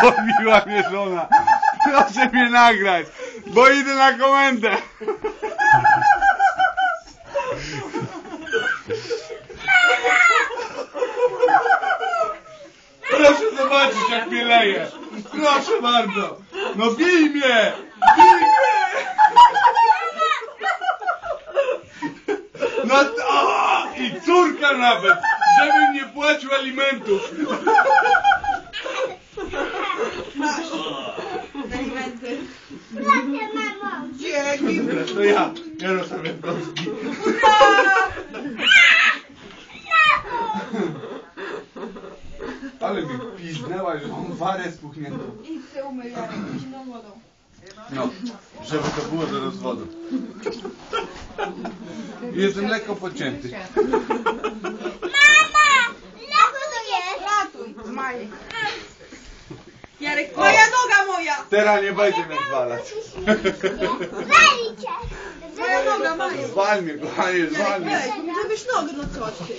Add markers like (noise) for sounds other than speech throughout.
Pobiła mnie żona. Proszę mnie nagrać, bo idę na komendę. Proszę zobaczyć jak mnie leje. Proszę bardzo. No bij mnie! Bij mnie! No o, i córka nawet, żebym nie płacił alimentów. Proszę, mamo. Dzięki. Dobra, to ja, Jarosław Jankowski. Ale mi piznęła, że mam warę spuchniętą. Idź się umyj, Jarek, zimną wodą. No, żeby to było do rozwodu. Jestem lekko podcięty. Jarek, moja noga moja! Teraz nie będzie mnie zwalać. Wali cię. Moja noga, Majek. Zwal mnie, kochanie, zwal mnie. Weź, żebyś nogę, no coś ty.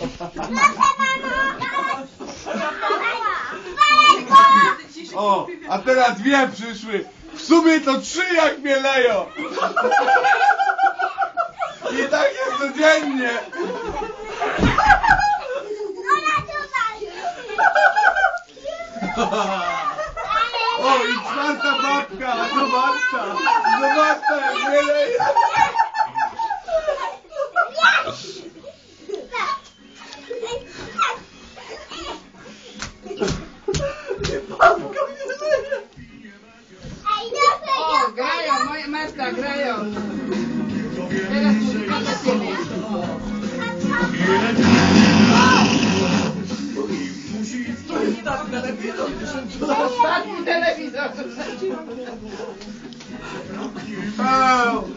O, a teraz dwie przyszły. W sumie to trzy jak mnie leją. I tak jest codziennie. Ona wali. (laughs) O, i czwarta babka, zobaczcie, zobaczcie jak mnie leje. Ej, dobrze, O, dobrze. grają, moje Marta, grają. Ostatni telewizor. Help!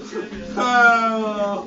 Help!